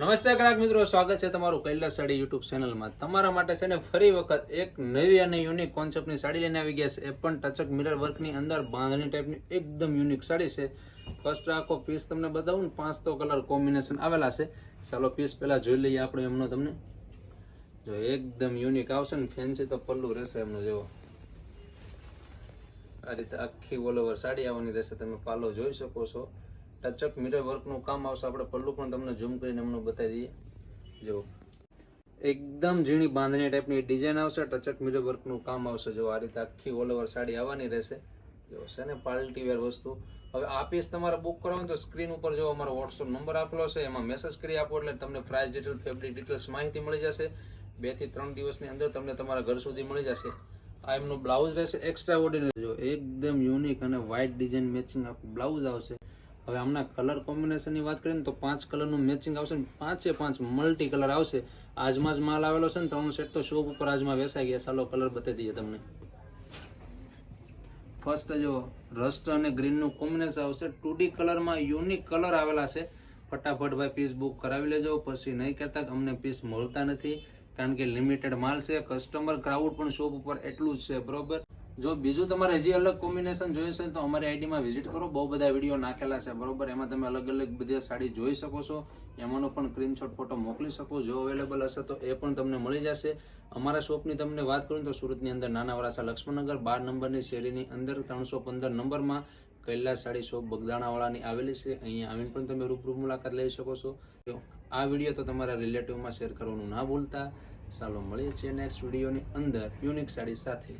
નમસ્તે ગ્રાહક મિત્રો, સ્વાગત છે તમારું કૈલાસ સાડી યુટ્યુબ ચેનલમાં તમારા માટે છે ને ફરી વખત એક નવી અને યુનિક કોન્સેપ્ટની સાડી લઈને આવી ગયા છે. એ પણ ટચક મિરર વર્કની અંદર બાંધણી ટાઈપની એકદમ યુનિક સાડી છે. ફર્સ્ટ આખો પીસ તમને બતાવું ને પાંચ તો કલર કોમ્બિનેશન આવેલા છે. ચાલો પીસ પહેલાં જોઈ લઈએ આપણે એમનો તમને. જો એકદમ યુનિક આવશે ને ફેન્સી તો પલ્લું રહેશે એમનું જેવો. આ રીતે આખી ઓલ ઓવર સાડી આવવાની રહેશે. તમે પાલો જોઈ શકો છો. ટચક મિરર વર્કનું કામ આવશે. આપણે પલ્લું પણ તમને ઝૂમ કરીને એમનું બતાવી દઈએ. જો એકદમ ઝીણી બાંધણી ટાઈપની ડિઝાઇન આવશે. ટચક મિરર વર્કનું કામ આવશે. જો આ રીતે આખી ઓલ ઓવર સાડી આવવાની રહેશે. જો છે ને પાર્ટી વેર વસ્તુ. હવે આ પીસ તમારે બુક કરવાનું તો સ્ક્રીન ઉપર જો અમારો વોટ્સઅપ નંબર આપેલો છે. એમાં મેસેજ કરી આપો એટલે તમને પ્રાઇસ ડિટેલ ફેબ્રિક ડિટેલ્સ માહિતી મળી જશે. બેથી ત્રણ દિવસની અંદર તમને તમારા ઘર સુધી મળી જશે. આ એમનું બ્લાઉઝ રહેશે એક્સ્ટ્રા ઓર્ડિનરી જો એકદમ યુનિક અને વ્હાઇટ ડિઝાઇન મેચિંગ આખું બ્લાઉઝ આવશે. હવે આમના કલર કોમ્બિનેશનની વાત કરીએ ને તો પાંચ કલરનું મેચિંગ આવશે ને પાંચે પાંચ મલ્ટી કલર આવશે. આજમાં જ માલ આવેલો છે ને ત્રણ સેટ તો શોપ ઉપર આજમાં વેસાઈ ગયા. ચાલો કલર બતાવી દઈએ તમને. ફર્સ્ટ જો રસ્ટ અને ગ્રીનનું કોમ્બિનેશન આવશે. ટુ ડી કલરમાં યુનિક કલર આવેલા છે. ફટાફટ ભાઈ પીસ બુક કરાવી લેજો. પછી નહીં કહેતા અમને પીસ મળતા નથી. કારણ કે લિમિટેડ માલ છે. કસ્ટમર ક્રાઉડ પણ શોપ ઉપર એટલું જ છે. બરોબર? જો બીજું તમારે હજી અલગ કોમ્બિનેશન જોયું છે તો અમારી આઈડીમાં વિઝિટ કરો. બહુ બધા વીડિયો નાખેલા છે, બરોબર? એમાં તમે અલગ અલગ બધી સાડી જોઈ શકો છો. એમાંનો પણ સ્ક્રીનશોટ ફોટો મોકલી શકો, જો અવેલેબલ હશે તો એ પણ તમને મળી જશે. અમારા શોપની તમને વાત કરું તો સુરતની અંદર નાના વરાસા લક્ષ્મણનગર, બાર નંબરની શેરીની અંદર ત્રણસો પંદર નંબરમાં કૈલાસ સાડી શોપ બગદાણાવાળાની આવેલી છે. અહીંયા આવીને પણ તમે રૂબરૂ મુલાકાત લઈ શકો છો. આ વીડિયો તો તમારા રિલેટિવમાં શેર કરવાનું ના ભૂલતા. ચાલો મળીએ છીએ નેક્સ્ટ વિડીયોની અંદર યુનિક સાડી સાથે.